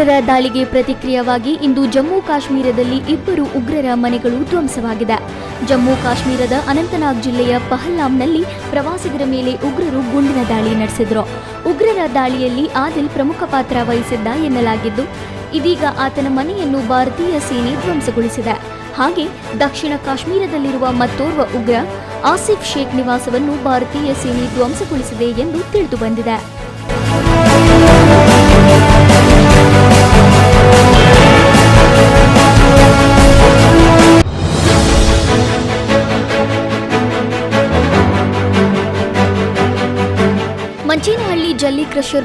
ಉಗ್ರರ ದಾಳಿಗೆ ಪ್ರತಿಕ್ರಿಯವಾಗಿ ಇಂದು ಜಮ್ಮು ಕಾಶ್ಮೀರದಲ್ಲಿ ಇಬ್ಬರು ಉಗ್ರರ ಮನೆಗಳು ಧ್ವಂಸವಾಗಿದೆ. ಜಮ್ಮು ಕಾಶ್ಮೀರದ ಅನಂತನಾಗ್ ಜಿಲ್ಲೆಯ ಪಹಲ್ಲಾಂನಲ್ಲಿ ಪ್ರವಾಸಿಗರ ಮೇಲೆ ಉಗ್ರರು ಗುಂಡಿನ ದಾಳಿ ನಡೆಸಿದ್ರು. ಉಗ್ರರ ದಾಳಿಯಲ್ಲಿ ಆದಿಲ್ ಪ್ರಮುಖ ಪಾತ್ರ ವಹಿಸಿದ್ದ ಎನ್ನಲಾಗಿದ್ದು, ಇದೀಗ ಆತನ ಮನೆಯನ್ನು ಭಾರತೀಯ ಸೇನೆ ಧ್ವಂಸಗೊಳಿಸಿದೆ. ಹಾಗೆ, ದಕ್ಷಿಣ ಕಾಶ್ಮೀರದಲ್ಲಿರುವ ಮತ್ತೋರ್ವ ಉಗ್ರ ಆಸಿಫ್ ಶೇಖ್ ನಿವಾಸವನ್ನು ಭಾರತೀಯ ಸೇನೆ ಧ್ವಂಸಗೊಳಿಸಿದೆ ಎಂದು ತಿಳಿದುಬಂದಿದೆ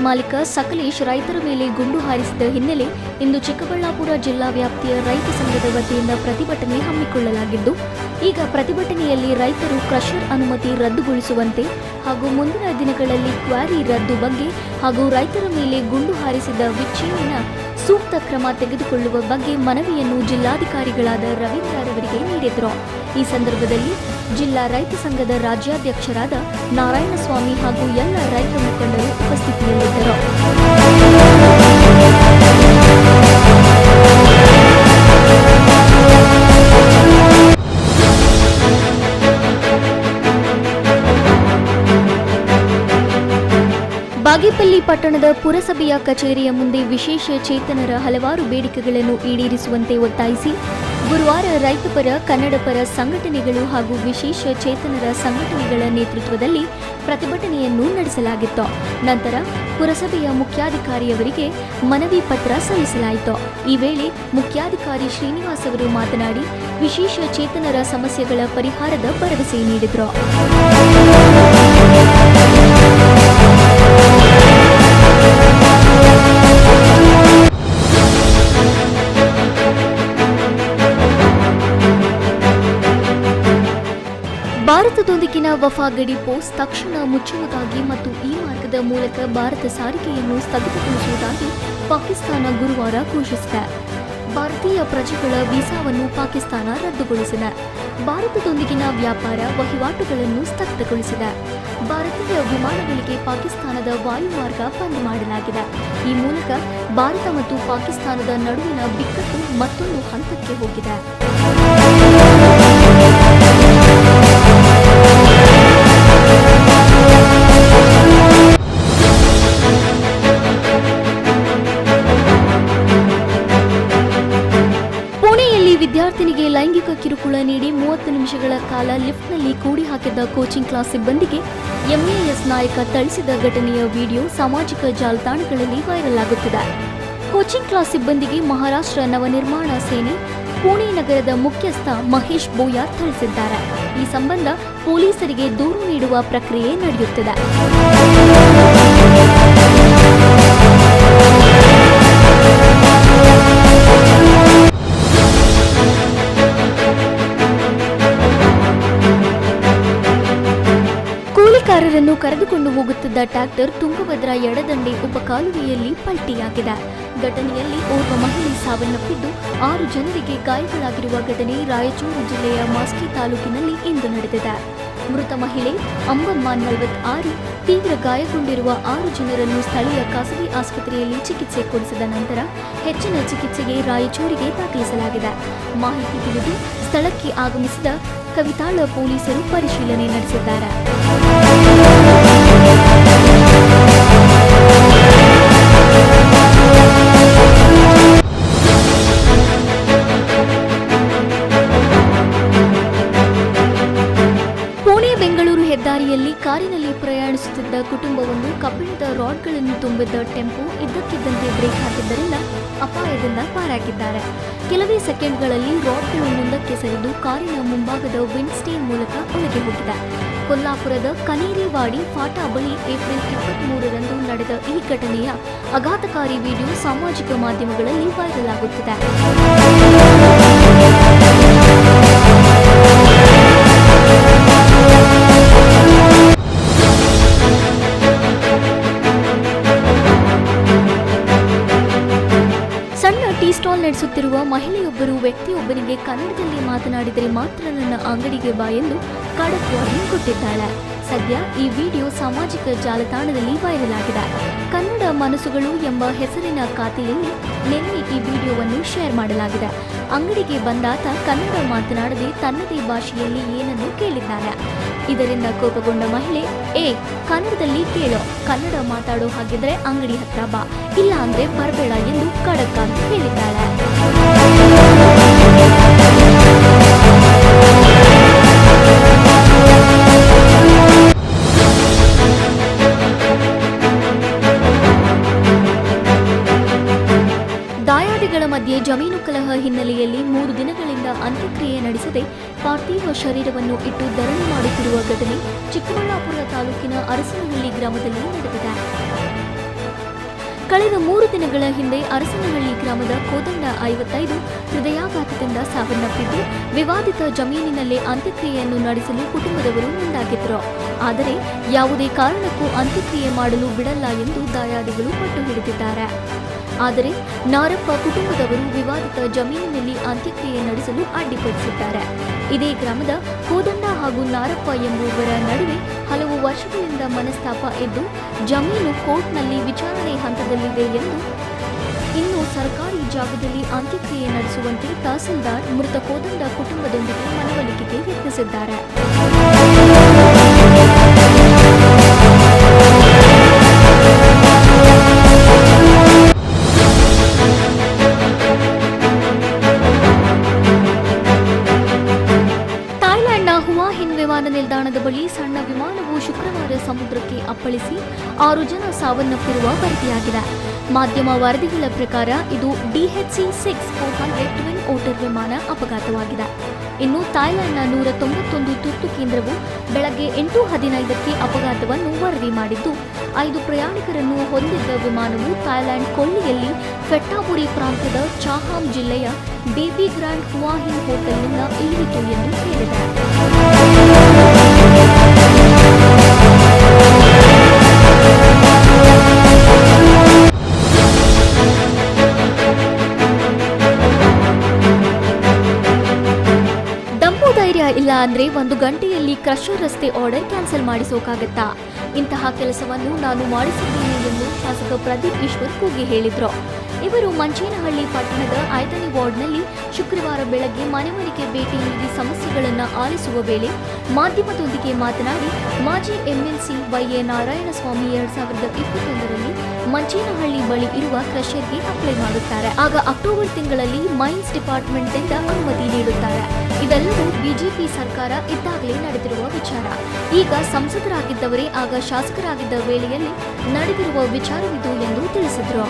ಮಾಲೀಕ ಸಕಲೇಶ್ ರೈತರ ಮೇಲೆ ಗುಂಡು ಹಾರಿಸಿದ ಹಿನ್ನೆಲೆ ಇಂದು ಚಿಕ್ಕಬಳ್ಳಾಪುರ ಜಿಲ್ಲಾ ವ್ಯಾಪ್ತಿಯ ರೈತ ಸಂಘದ ವತಿಯಿಂದ ಪ್ರತಿಭಟನೆ ಹಮ್ಮಿಕೊಳ್ಳಲಾಗಿದ್ದು, ಈಗ ಪ್ರತಿಭಟನೆಯಲ್ಲಿ ರೈತರು ಕ್ರಷರ್ ಅನುಮತಿ ರದ್ದುಗೊಳಿಸುವಂತೆ ಹಾಗೂ ಮುಂದಿನ ದಿನಗಳಲ್ಲಿ ಕ್ವಾರಿ ರದ್ದು ಬಗ್ಗೆ ಹಾಗೂ ರೈತರ ಮೇಲೆ ಗುಂಡು ಹಾರಿಸಿದ ವಿಚ್ಛೇದನ ಸೂಕ್ತ ಕ್ರಮ ತೆಗೆದುಕೊಳ್ಳುವ ಬಗ್ಗೆ ಮನವಿಯನ್ನು ಜಿಲ್ಲಾಧಿಕಾರಿಗಳಾದ ರವೀಂದ್ರರವರಿಗೆ ನೀಡಿದರು. ಈ ಸಂದರ್ಭದಲ್ಲಿ ಜಿಲ್ಲಾ ರೈತ ಸಂಘದ ರಾಜ್ಯಾಧ್ಯಕ್ಷರಾದ ನಾರಾಯಣಸ್ವಾಮಿ ಹಾಗೂ ಎಲ್ಲ ರೈತ ಮುಖಂಡರು ಉಪಸ್ಥಿತಿಯಲ್ಲಿದ್ದರು. ಬಾಗೇಪಲ್ಲಿ ಪುರಸಭೆಯ ಕಚೇರಿಯ ಮುಂದೆ ವಿಶೇಷ ಚೇತನರ ಹಲವಾರು ಬೇಡಿಕೆಗಳನ್ನು ಈಡೇರಿಸುವಂತೆ ಒತ್ತಾಯಿಸಿ, ಗುರುವಾರ ರೈತಪರ, ಕನ್ನಡಪರ ಸಂಘಟನೆಗಳು ಹಾಗೂ ವಿಶೇಷ ಚೇತನರ ಸಂಘಟನೆಗಳ ನೇತೃತ್ವದಲ್ಲಿ ಪ್ರತಿಭಟನೆಯನ್ನು ನಡೆಸಲಾಗಿತ್ತು. ನಂತರ ಪುರಸಭೆಯ ಮುಖ್ಯಾಧಿಕಾರಿಯವರಿಗೆ ಮನವಿ ಪತ್ರ ಸಲ್ಲಿಸಲಾಯಿತು. ಈ ವೇಳೆ ಮುಖ್ಯಾಧಿಕಾರಿ ಶ್ರೀನಿವಾಸ್ ಅವರು ಮಾತನಾಡಿ, ವಿಶೇಷ ಚೇತನರ ಸಮಸ್ಯೆಗಳ ಪರಿಹಾರದ ಭರವಸೆ ನೀಡಿದರು. ಭಾರತದೊಂದಿಗಿನ ವಫಾ ಗಡಿ ಪೋಸ್ಟ್ ತಕ್ಷಣ ಮುಚ್ಚುವುದಾಗಿ ಮತ್ತು ಈ ಮಾರ್ಗದ ಮೂಲಕ ಭಾರತ ಸಾರಿಗೆಯನ್ನು ಸ್ಥಗಿತಗೊಳಿಸುವುದಾಗಿ ಪಾಕಿಸ್ತಾನ ಗುರುವಾರ ಘೋಷಿಸಿದೆ. ಭಾರತೀಯ ಪ್ರಜೆಗಳ ವೀಸಾವನ್ನು ಪಾಕಿಸ್ತಾನ ರದ್ದುಗೊಳಿಸಿದೆ. ಭಾರತದೊಂದಿಗಿನ ವ್ಯಾಪಾರ ವಹಿವಾಟುಗಳನ್ನು ಸ್ಥಗಿತಗೊಳಿಸಿದೆ. ಭಾರತೀಯ ವಿಮಾನಗಳಿಗೆ ಪಾಕಿಸ್ತಾನದ ವಾಯುಮಾರ್ಗ ಬಂದ್ ಮಾಡಲಾಗಿದೆ. ಈ ಮೂಲಕ ಭಾರತ ಮತ್ತು ಪಾಕಿಸ್ತಾನದ ನಡುವಿನ ಬಿಕ್ಕಟ್ಟು ಮತ್ತೊಂದು ಹಂತಕ್ಕೆ ಹೋಗಿದೆ. ಮೂವತ್ತು ನಿಮಿಷಗಳ ಕಾಲ ಲಿಫ್ಟ್ನಲ್ಲಿ ಕೂಡಿ ಹಾಕಿದ್ದ ಕೋಚಿಂಗ್ ಕ್ಲಾಸ್ ಸಿಬ್ಬಂದಿಗೆ ಎಂಎಎಸ್ ನಾಯಕ ಥಳಿಸಿದ ಘಟನೆಯ ವಿಡಿಯೋ ಸಾಮಾಜಿಕ ಜಾಲತಾಣಗಳಲ್ಲಿ ವೈರಲ್ ಆಗುತ್ತಿದೆ. ಕೋಚಿಂಗ್ ಕ್ಲಾಸ್ ಸಿಬ್ಬಂದಿಗೆ ಮಹಾರಾಷ್ಟ್ರ ನವನಿರ್ಮಾಣ ಸೇನೆ, ಪುಣೆ ನಗರದ ಮುಖ್ಯಸ್ಥ ಮಹೇಶ್ ಬೋಯಾರ್ ಥಳಿಸಿದ್ದಾರೆ. ಈ ಸಂಬಂಧ ಪೊಲೀಸರಿಗೆ ದೂರು ನೀಡುವ ಪ್ರಕ್ರಿಯೆ ನಡೆಯುತ್ತಿದೆ. ಕೂಲಿಕಾರರನ್ನು ಕರೆದುಕೊಂಡು ಹೋಗುತ್ತಿದ್ದ ಟ್ರಾಕ್ಟರ್ ತುಂಗಭದ್ರಾ ಎಡದಂಡೆ ಉಪಕಾಲುವೆಯಲ್ಲಿ ಪಲ್ಟಿಯಾಗಿದೆ. ಘಟನೆಯಲ್ಲಿ ಓರ್ವ ಮಹಿಳೆ ಸಾವನ್ನಪ್ಪಿದ್ದು, ಆರು ಜನರಿಗೆ ಗಾಯಗಳಾಗಿರುವ ಘಟನೆ ರಾಯಚೂರು ಜಿಲ್ಲೆಯ ಮಾಸ್ಕಿ ತಾಲೂಕಿನಲ್ಲಿ ಇಂದು ನಡೆದಿದೆ. ಮೃತ ಮಹಿಳೆ ಅಂಬಮ್ಮ ನಲವತ್ತಾರು, ತೀವ್ರ ಗಾಯಗೊಂಡಿರುವ ಆರು ಜನರನ್ನು ಸ್ಥಳೀಯ ಖಾಸಗಿ ಆಸ್ಪತ್ರೆಯಲ್ಲಿ ಚಿಕಿತ್ಸೆ ಕೊಡಿಸಿದ ನಂತರ ಹೆಚ್ಚಿನ ಚಿಕಿತ್ಸೆಗೆ ರಾಯಚೂರಿಗೆ ದಾಖಲಿಸಲಾಗಿದೆ. ಮಾಹಿತಿ ತಿಳಿದು ಸ್ಥಳಕ್ಕೆ ಆಗಮಿಸಿದ ಕವಿತಾಳ ಪೊಲೀಸರು ಪರಿಶೀಲನೆ ನಡೆಸಿದ್ದಾರೆ. ಪ್ರಯಾಣಿಸುತ್ತಿದ್ದ ಕುಟುಂಬವೊಂದು ಕಬ್ಬಿಣದ ರಾಡ್ಗಳನ್ನು ತುಂಬಿದ್ದ ಟೆಂಪೋ ಇದ್ದಕ್ಕಿದ್ದಂತೆ ಬ್ರೇಕ್ ಹಾಕಿದ್ದರಿಂದ ಅಪಾಯದಿಂದ ಪಾರಾಗಿದ್ದಾರೆ. ಕೆಲವೇ ಸೆಕೆಂಡ್ಗಳಲ್ಲಿ ರಾಡ್ಗಳು ಮುಂದಕ್ಕೆ ಸರಿದು ಕಾರಿನ ಮುಂಭಾಗದ ವಿಂಡ್ಸ್ಟೇನ್ ಮೂಲಕ ಒಳಗೆ ಹೋಗಿದೆ. ಕೊಲ್ಲಾಪುರದ ಕನೇರಿವಾಡಿ ಫಾಟಾ ಬಳಿ ಏಪ್ರಿಲ್ ಇಪ್ಪತ್ಮೂರರಂದು ನಡೆದ ಈ ಘಟನೆಯ ಆಘಾತಕಾರಿ ವಿಡಿಯೋ ಸಾಮಾಜಿಕ ಮಾಧ್ಯಮಗಳಲ್ಲಿ ವೈರಲ್ ಆಗುತ್ತಿದೆ. ನಡೆಸುತ್ತಿರುವ ಮಹಿಳೆಯೊಬ್ಬರು ವ್ಯಕ್ತಿಯೊಬ್ಬನಿಗೆ ಕನ್ನಡದಲ್ಲಿ ಮಾತನಾಡಿದರೆ ಮಾತ್ರ ನನ್ನ ಅಂಗಡಿಗೆ ಬಾ ಎಂದು ಖಡಕ್ವಾಗಿ ಕೊಟ್ಟಿದ್ದಾಳೆ ಸದ್ಯ ಈ ವಿಡಿಯೋ ಸಾಮಾಜಿಕ ಜಾಲತಾಣದಲ್ಲಿ ವೈರಲ್ ಆಗಿದೆ. ಮನಸ್ಸುಗಳು ಎಂಬ ಹೆಸರಿನ ಖಾತೆಯಲ್ಲಿ ನಿನ್ನೆ ಈ ವಿಡಿಯೋವನ್ನು ಶೇರ್ ಮಾಡಲಾಗಿದೆ. ಅಂಗಡಿಗೆ ಬಂದಾತ ಕನ್ನಡ ಮಾತನಾಡದೆ ತನ್ನದೇ ಭಾಷೆಯಲ್ಲಿ ಏನನ್ನು ಕೇಳಿದ್ದಾನೆ? ಇದರಿಂದ ಕೋಪಗೊಂಡ ಮಹಿಳೆ, ಏ, ಕನ್ನಡದಲ್ಲಿ ಕೇಳೋ. ಕನ್ನಡ ಮಾತಾಡೋ ಹಾಗಿದ್ರೆ ಅಂಗಡಿ ಹತ್ರ ಬಾ. ಇಲ್ಲ ಅಂದ್ರೆ ಬರಬೇಡ ಎಂದು ಖಡಕ್ ಹೇಳಿದ್ದಾಳೆ. ದಾಯಾದಿಗಳ ಮಧ್ಯೆ ಜಮೀನು ಕಲಹ ಹಿನ್ನೆಲೆಯಲ್ಲಿ ಮೂರು ದಿನಗಳಿಂದ ಅಂತ್ಯಕ್ರಿಯೆ ನಡೆಸದೆ ಪಾರ್ಥಿವ ಶರೀರವನ್ನು ಇಟ್ಟು ಧರಣಿ ಮಾಡುತ್ತಿರುವ ಘಟನೆ ಚಿಕ್ಕಬಳ್ಳಾಪುರ ತಾಲೂಕಿನ ಅರಸನಹಳ್ಳಿ ಗ್ರಾಮದಲ್ಲಿ ನಡೆದಿದೆ. ಕಳೆದ ಮೂರು ದಿನಗಳ ಹಿಂದೆ ಅರಸನಹಳ್ಳಿ ಗ್ರಾಮದ ಕೋದಂಡ ಐವತ್ತೈದು ಹೃದಯಾಘಾತದಿಂದ ಸಾವನ್ನಪ್ಪಿದ್ದು, ವಿವಾದಿತ ಜಮೀನಿನಲ್ಲೇ ಅಂತ್ಯಕ್ರಿಯೆಯನ್ನು ನಡೆಸಲು ಕುಟುಂಬದವರು ಮುಂದಾಗಿದ್ದರು. ಆದರೆ ಯಾವುದೇ ಕಾರಣಕ್ಕೂ ಅಂತ್ಯಕ್ರಿಯೆ ಮಾಡಲು ಬಿಡಲ್ಲ ಎಂದು ದಾಯಾದಿಗಳು ಪಟ್ಟು ಹಿಡಿದಿದ್ದಾರೆ. ಆದರೆ ನಾರಪ್ಪ ಕುಟುಂಬದವರು ವಿವಾದಿತ ಜಮೀನಿನಲ್ಲಿ ಅಂತ್ಯಕ್ರಿಯೆ ನಡೆಸಲು ಅಡ್ಡಿಪಡಿಸಿದ್ದಾರೆ. ಇದೇ ಗ್ರಾಮದ ಕೋದಂಡ ಹಾಗೂ ನಾರಪ್ಪ ಎಂಬುವರ ನಡುವೆ ಹಲವು ವರ್ಷಗಳಿಂದ ಮನಸ್ತಾಪ ಇದ್ದು ಜಮೀನು ಕೋರ್ಟ್ನಲ್ಲಿ ವಿಚಾರಣೆ ಹಂತದಲ್ಲಿದೆ ಎಂದು ಇನ್ನು ಸರ್ಕಾರಿ ಜಾಗದಲ್ಲಿ ಅಂತ್ಯಕ್ರಿಯೆ ನಡೆಸುವಂತೆ ತಹಸೀಲ್ದಾರ್ ಮೃತ ಕೋದಂಡ ಕುಟುಂಬದೊಂದಿಗೆ ಮನವೊಲಿಕೆಗೆ ಯತ್ನಿಸಿದ್ದಾರೆ. ನಿಲ್ದಾಣದ ಬಳಿ ಸಣ್ಣ ವಿಮಾನವು ಶುಕ್ರವಾರ ಸಮುದ್ರಕ್ಕೆ ಅಪ್ಪಳಿಸಿ ಆರು ಜನ ಸಾವನ್ನಪ್ಪಿರುವ ವರದಿಯಾಗಿದೆ. ಮಾಧ್ಯಮ ವರದಿಗಳ ಪ್ರಕಾರ ಇದು DHC six four hundred twin otter ವಿಮಾನ ಅಪಘಾತವಾಗಿದೆ. ಇನ್ನು ಥಾಯ್ಲೆಂಡ್ನ ನೂರ ತೊಂಬತ್ತೊಂದು ತುರ್ತು ಕೇಂದ್ರವು ಬೆಳಗ್ಗೆ ಎಂಟು ಹದಿನೈದಕ್ಕೆ ಅಪಘಾತವನ್ನು ವರದಿ ಮಾಡಿದ್ದು, ಐದು ಪ್ರಯಾಣಿಕರನ್ನು ಹೊಂದಿದ್ದ ವಿಮಾನವು ಥಾಯ್ಲೆಂಡ್ ಕೊಳ್ಳಿಯಲ್ಲಿ ಫೆಟ್ಟಾಪುರಿ ಪ್ರಾಂತ್ಯದ ಚಾಹಾಮ್ ಜಿಲ್ಲೆಯ ಬೇಬಿ ಗ್ರ್ಯಾಂಡ್ ಹುವಾಹಿನ್ ಹೋಟೆಲ್ನಿಂದ ಇಳಿಯಿತು ಎಂದು ಹೇಳಿದೆ. ಧೈರ್ಯ ಇಲ್ಲ ಅಂದ್ರೆ ಒಂದು ಗಂಟೆಯಲ್ಲಿ ಕ್ರಷರ್ ರಸ್ತೆ ಆರ್ಡರ್ ಕ್ಯಾನ್ಸಲ್ ಮಾಡಿಸೋಕಾಗತ್ತಾ? ಇಂತಹ ಕೆಲಸವನ್ನು ನಾನು ಮಾಡಿಸಿದ್ದೇನೆ ಎಂದು ಶಾಸಕ ಪ್ರದೀಪ್ ಈಶ್ವರ್ ಕೂಗಿ ಹೇಳಿದ್ರು. ಇವರು ಮಂಚೇನಹಳ್ಳಿ ಪಟ್ಟಣದ ಐದನೇ ವಾರ್ಡ್ನಲ್ಲಿ ಶುಕ್ರವಾರ ಬೆಳಗ್ಗೆ ಮನೆ ಮನೆಗೆ ಭೇಟಿ ನೀಡಿ ಸಮಸ್ಯೆಗಳನ್ನು ಆಲಿಸುವ ವೇಳೆ ಮಾಧ್ಯಮದೊಂದಿಗೆ ಮಾತನಾಡಿ ಮಾಜಿ ಎಂಎಲ್ಸಿ ವೈಎ ನಾರಾಯಣಸ್ವಾಮಿ ಎರಡ್ ಸಾವಿರದ ಇಪ್ಪತ್ತೊಂದರಲ್ಲಿ ಮಂಚೇನಹಳ್ಳಿ ಬಳಿ ಇರುವ ಕ್ರಷರ್ಗೆ ಅಪ್ಲೈ ಮಾಡುತ್ತಾರೆ. ಆಗ ಅಕ್ಟೋಬರ್ ತಿಂಗಳಲ್ಲಿ ಮೈನ್ಸ್ ಡಿಪಾರ್ಟ್ಮೆಂಟ್ನಿಂದ ಅನುಮತಿ ನೀಡುತ್ತಾರೆ. ಇದೆಲ್ಲವೂ ಬಿಜೆಪಿ ಸರ್ಕಾರ ಇದ್ದಾಗಲೇ ನಡೆದಿರುವ ವಿಚಾರ. ಈಗ ಸಂಸದರಾಗಿದ್ದವರೇ ಆಗ ಶಾಸಕರಾಗಿದ್ದ ವೇಳೆಯಲ್ಲಿ ನಡೆದಿರುವ ವಿಚಾರವಿದು ಎಂದು ತಿಳಿಸಿದರು.